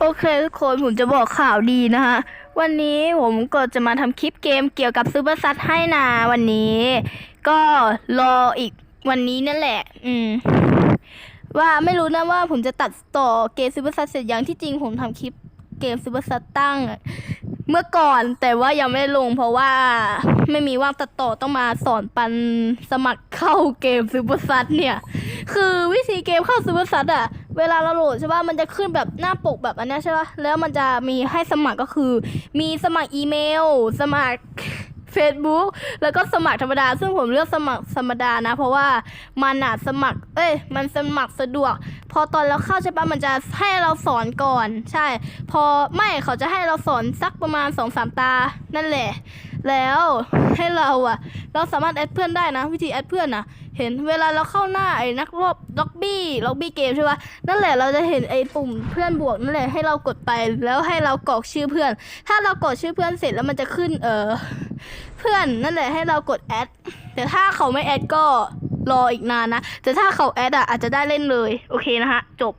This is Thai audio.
โอเคทุกคนผมจะบอกข่าวดีนะฮะ วันนี้ผมก็จะมาทำคลิปเกมเกี่ยวกับซูเปอร์ซัตให้นะวันนี้ ก็รออีกวันนี้นั่นแหละ อืม ว่าไม่รู้นะว่าผมจะตัดต่อเกมซูเปอร์ซัตเสร็จยังที่จริงผมทำคลิปเกมซูเปอร์ซัตตั้ง เมื่อก่อนแต่ว่ายังไม่ได้ลงเพราะว่าไม่มีว่างตัดต่อต้องมาสอนปันสมัครเข้าเกมซูเปอร์ซัตเนี่ย คือวิธีเกมเข้าซูเปอร์ซัตอะ เวลาเราโหลดใช่ป่ะมันจะขึ้นแบบหน้าปกแบบอันนี้ใช่ป่ะแล้วมันจะมีให้สมัครก็คือ มีสมัครอีเมล สมัคร Facebook แล้วก็สมัครธรรมดา ซึ่งผมเลือกสมัครธรรมดานะ เพราะว่ามันอะสมัคร เอ้ย มันสมัครสะดวก พอตอนเราเข้าใช่ปะมันจะให้เราสอนก่อน ใช่ พอไม่เขาจะให้เราสอนสักประมาณสองสามตา นั่นแหละ แล้วให้เราอะเราสามารถแอดเพื่อนได้นะ วิธีแอดเพื่อนนะเห็นเวลาเราเข้าหน้าไอ้นักรบล็อบบี้ล็อบบี้เกมใช่ปะนั่นแหละเราจะเห็นไอ้ปุ่มเพื่อนบวกนั่นแหละให้เรากดไปแล้วให้เรากรอกชื่อเพื่อน ถ้าเรากดชื่อเพื่อนเสร็จแล้วมันจะขึ้นเออเพื่อนนั่นแหละให้เรากดแอดแต่ถ้าเขาไม่แอดก็รออีกนานนะ แต่ถ้าเขาแอดอะอาจจะได้เล่นเลย โอเคนะฮะจบ